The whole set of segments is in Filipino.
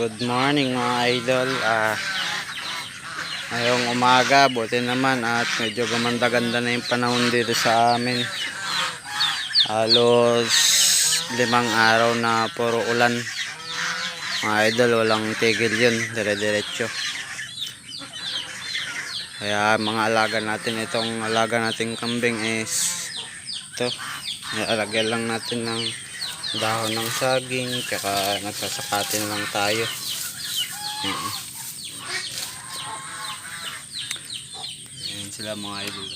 Good morning mga idol. Ah, ngayong umaga, buti naman at medyo gumanda-ganda na yung panahon dito sa amin. Halos limang araw na puro ulan. Mga idol, walang tigil yun. Dire-diretso. Kaya mga alaga natin, itong alaga nating kambing is ito. Nalagyan lang natin ng dahon ng saging, tsaka nagsasakatin lang tayo. Mm. Ayan sila mga idol.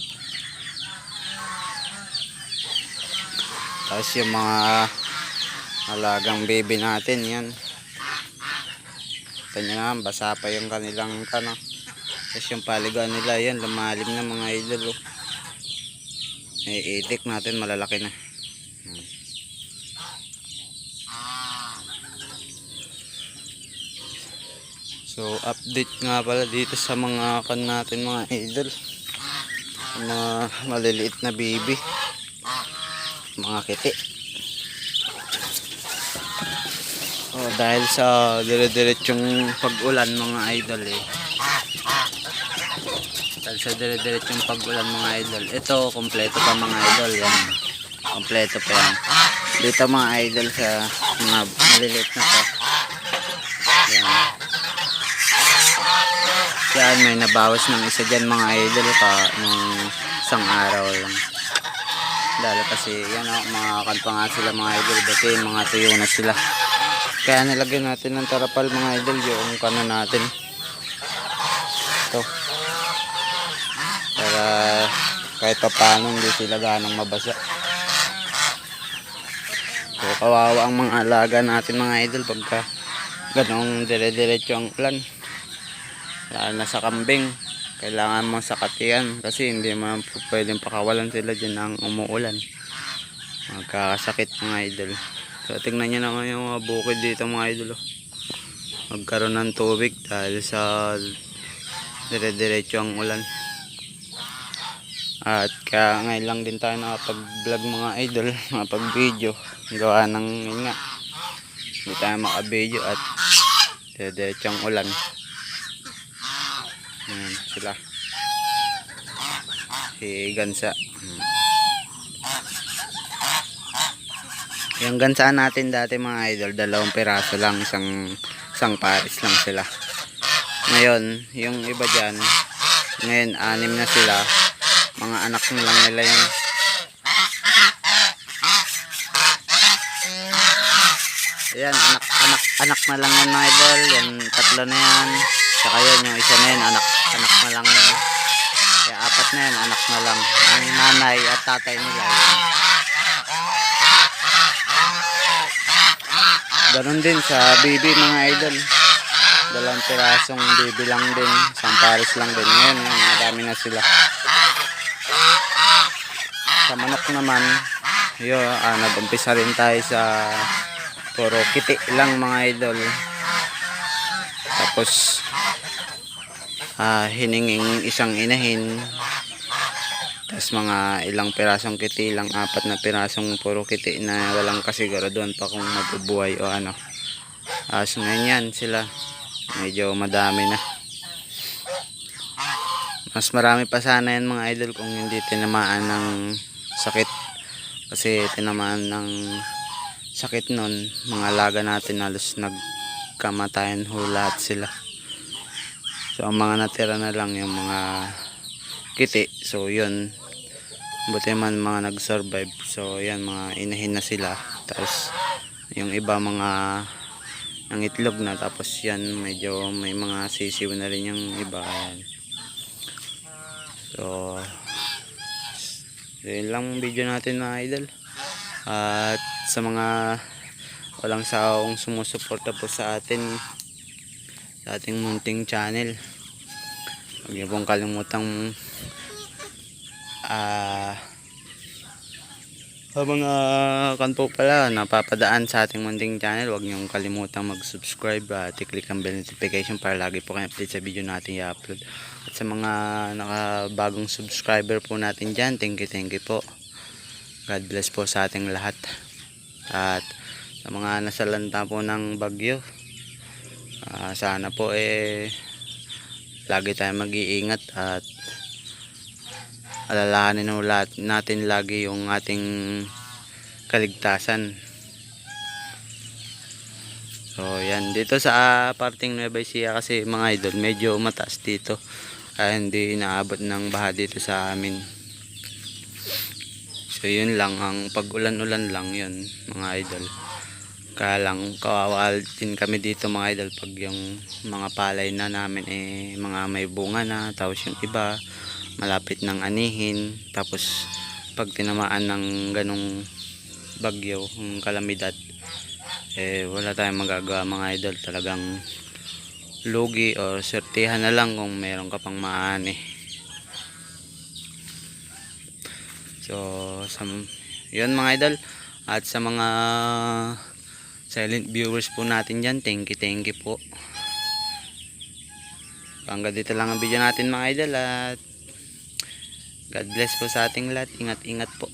Tapos yung mga alagang baby natin, yan. Ito nyo naman, basa pa yung kanilang kano. Tapos yung paligan nila, yan, lumalim na mga idol. Oh. May itik natin, malalaki na. So, update nga pala dito sa mga kan natin mga idol. Mga maliliit na baby. Mga kiti. Oh, dahil sa dire-diretsong pag-ulan mga idol eh. Dahil sa dire-diretsong pag-ulan mga idol. Ito, kompleto pa mga idol. Yan. Kompleto pa yan. Dito mga idol sa mga maliliit na to. Yan. Yan, may nabawas ng isa dyan mga idol pa nung isang araw lang. Dahil kasi yan o, mga kanpa nga sila mga idol, dati mga tuyo na sila. Kaya nilagyan natin ng tarapal mga idol yung kano natin. Ito. Para kahit pa paano hindi sila ganang mabasa. So kawawa ang mga alaga natin mga idol pagka ganong dire-diretso ang ulan lalo na sa kambing kailangan mo sakatian kasi hindi mo pwedeng pakawalan sila dyan ng umuulan. Magkakasakit mga idol. So tingnan nyo naman yung mga bukid dito mga idol oh. magkaroon ng tubig dahil sa dire-diretso ang ulan. At kaya ngayon lang din tayo nakapag vlog mga idol nakapag video gawa ng nga hindi tayo makabideo at dire-diretso ang ulan Ayan sila. Si Gansa. Hmm. Yung gansaan natin dati mga idol, dalawang piraso lang, isang, isang pares lang sila. Ngayon, yung iba dyan, ngayon anim na sila, mga anak na lang nila yun. Ayan, anak, anak, anak na lang yan mga idol, yan, tatlo na yan. Saka yun, yung isa na yun, anak, anak na lang yun. Kaya apat na yun, anak na lang. Ang nanay at tatay nila yun. Ganon din sa baby mga idol. Dalawang pirasong baby lang din. Isang pares lang din. Ngayon, yun, madami na sila. Sa manok naman, yun, ah, nag-umpisa rin tayo sa puro kiti lang mga idol. Tapos, ah hininging isang inahin. Tapos mga ilang pirasong kiti lang apat na pirasong puro kiti na walang kasiguraduhan pa kung mabubuhay o ano. Uh, so ngayon yan sila medyo madami na. Mas marami pa sana yan mga idol kung hindi tinamaan ng sakit. Kasi tinamaan ng sakit nun mga alaga natin halos nagkamatayan ho lahat sila So ang mga natira na lang yung mga kiti. So yun. Buti man mga nag-survive. So yan mga inahin na sila. Tapos yung iba mga ang itlog na. Tapos yan medyo may mga sisiw na rin yung iba. So yun lang video natin mga idol. At sa mga walang saong sumusuporta po sa atin sa ating munting channel. Huwag niyo pong kalimutang ah sa mga kanpo pala napapadaan sa ating munting channel huwag niyong kalimutang mag subscribe at i-click ang bell notification para lagi po kayo update sa video natin i-upload. At sa mga nakabagong subscriber po natin dyan thank you thank you po. God bless po sa ating lahat. At sa mga nasalanta po ng bagyo Ah, sana po eh lagi tayong mag-iingat at alalahanin natin lagi yung ating kaligtasan. So yan, dito sa ah, parting Nueva Ecija kasi mga idol, medyo mataas dito. Kaya hindi inaabot ng baha dito sa amin. So yun lang, ang pag-ulan-ulan lang yun mga idol. Kaya lang, kawawa din kami dito mga idol pag yung mga palay na namin eh mga may bunga na. Tapos yung iba, malapit ng anihin. Tapos pag tinamaan ng ganong bagyo, yung kalamidad, eh wala tayong magagawa mga idol. Talagang lugi o sertihan na lang kung meron ka pang maani. So, sa, yun mga idol. At sa mga silent viewers po natin dyan, thank you, thank you po. Hanggang dito lang ang video natin mga idol at God bless po sa ating lahat. Ingat-ingat po.